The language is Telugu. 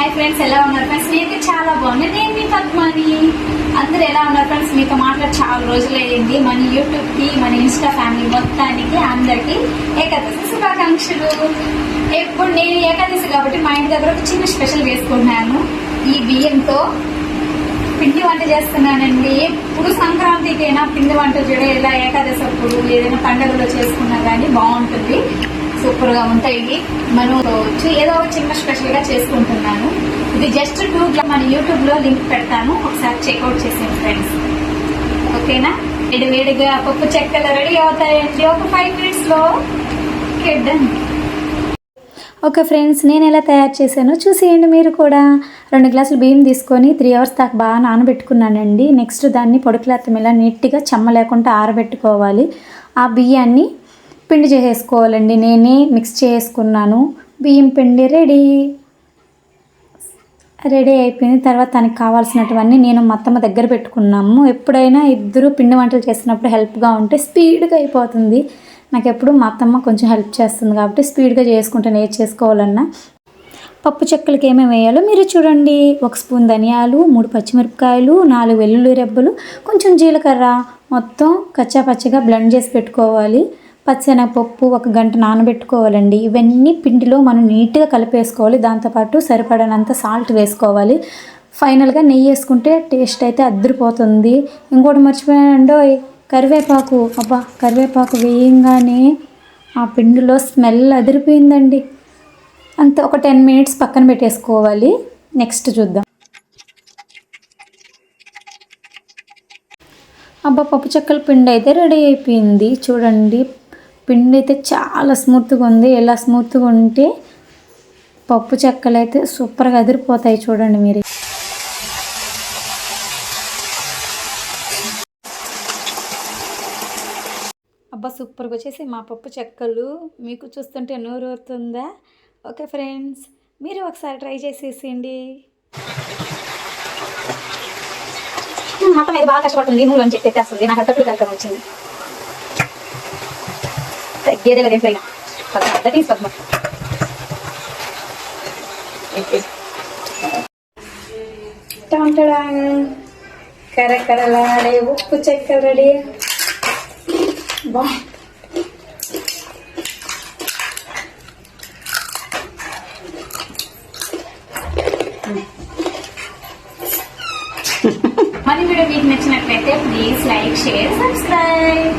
హాయ్ ఫ్రెండ్స్ ఎలా ఉన్నారు ఫ్రెండ్స్ నేనైతే చాలా బాగున్నాను నేను మీ పద్మాని. అందరూ ఎలా ఉన్నారు ఫ్రెండ్స్ మీతో మాట్లాడి చాలా రోజులు అయ్యింది. మన యూట్యూబ్కి మన ఇన్స్టా ఫ్యామిలీ మొత్తానికి అందరికి ఏకాదశి శుభాకాంక్షలు. ఎప్పుడు నేను ఏకాదశి కాబట్టి మా ఇంటి దగ్గర ఒక చిన్న స్పెషల్ వేసుకున్నాను ఈ బియ్యంతో పిండి వంట చేస్తున్నానండి. ఎప్పుడు సంక్రాంతికైనా పిండి వంట చేయడం ఇలా ఏకాదశి అప్పుడు ఏదైనా పండుగలో చేసుకున్నా కానీ బాగుంటుంది. సూపర్గా ఉంటాయి. మనం వచ్చి ఏదో ఒక చిన్న స్పెషల్గా చేసుకుంటున్నాను. ఇది జస్ట్ టూ మన యూట్యూబ్లో లింక్ పెడతాను. ఒకసారి చెక్అవుట్ చేసేయండి ఫ్రెండ్స్ ఓకేనా? వేడి వేడిగా పప్పు చెక్కలు రెడీ అవుతాయండి. ఒక ఫైవ్ మినిట్స్లో. డన్ ఓకే ఫ్రెండ్స్ నేను ఎలా తయారు చేశానో చూసేయండి మీరు కూడా. రెండు గ్లాసులు బియ్యం తీసుకొని త్రీ అవర్స్ దాకా బాగా నానబెట్టుకున్నానండి. నెక్స్ట్ దాన్ని పొడి క్లాత్ మీద నీట్గా చెమ్మ లేకుండా ఆరబెట్టుకోవాలి. ఆ బియ్యాన్ని పిండి చేసేసుకోవాలండి. నేనే మిక్స్ చేసుకున్నాను. బియ్యం పిండి రెడీ. రెడీ అయిపోయింది. తర్వాత దానికి కావాల్సినటువన్నీ నేను మా అత్తమ్మ దగ్గర పెట్టుకున్నాము. ఎప్పుడైనా ఇద్దరు పిండి వంటలు చేసినప్పుడు హెల్ప్గా ఉంటే స్పీడ్గా అయిపోతుంది. నాకు ఎప్పుడు మా అత్తమ్మ కొంచెం హెల్ప్ చేస్తుంది కాబట్టి స్పీడ్గా చేసుకుంటాను నేను చేసుకోవాలన్నా. పప్పు చెక్కలకి ఏమేమి వేయాలో మీరు చూడండి. ఒక స్పూన్ ధనియాలు మూడు పచ్చిమిరపకాయలు నాలుగు వెల్లుల్లి రెబ్బలు కొంచెం జీలకర్ర మొత్తం కచ్చాపచ్చగా బ్లెండ్ చేసి పెట్టుకోవాలి. పచ్చెనగపప్పు ఒక గంట నానబెట్టుకోవాలండి. ఇవన్నీ పిండిలో మనం నీట్గా కలిపేసుకోవాలి. దాంతోపాటు సరిపడనంత సాల్ట్ వేసుకోవాలి. ఫైనల్గా నెయ్యి వేసుకుంటే టేస్ట్ అయితే అద్దరిపోతుంది. ఇంకోటి మర్చిపోయానండో కరివేపాకు. అబ్బా కరివేపాకు వేయంగానే ఆ పిండిలో స్మెల్ అదిరిపోయిందండి. అంత ఒక టెన్ మినిట్స్ పక్కన పెట్టేసుకోవాలి. నెక్స్ట్ చూద్దాం. అబ్బా పప్పు చెక్కల పిండి అయితే రెడీ అయిపోయింది. చూడండి పిండి అయితే చాలా స్మూత్గా ఉంది. ఎలా స్మూత్గా ఉంటే పప్పు చెక్కలు అయితే సూపర్గా అదిరిపోతాయి చూడండి మీరు. అబ్బా సూపర్గా వచ్చేసి మా పప్పు చెక్కలు. మీకు చూస్తుంటే నోరు ఊరుతుందా? ఓకే ఫ్రెండ్స్ మీరు ఒకసారి ట్రై చేసేసేయండి. మొత్తం ఇది బాగా కష్టపడుతుంది నువ్వు అని చెప్పి నాకు అర్థం కలిసి వచ్చింది. తగ్గేదే కదా ఎప్పుడైనా పద్మ కరకరలాడే ఉప్పు చెక్కలు రెడీ. బా. మరి వీడియో మీకు నచ్చినట్లయితే please like share subscribe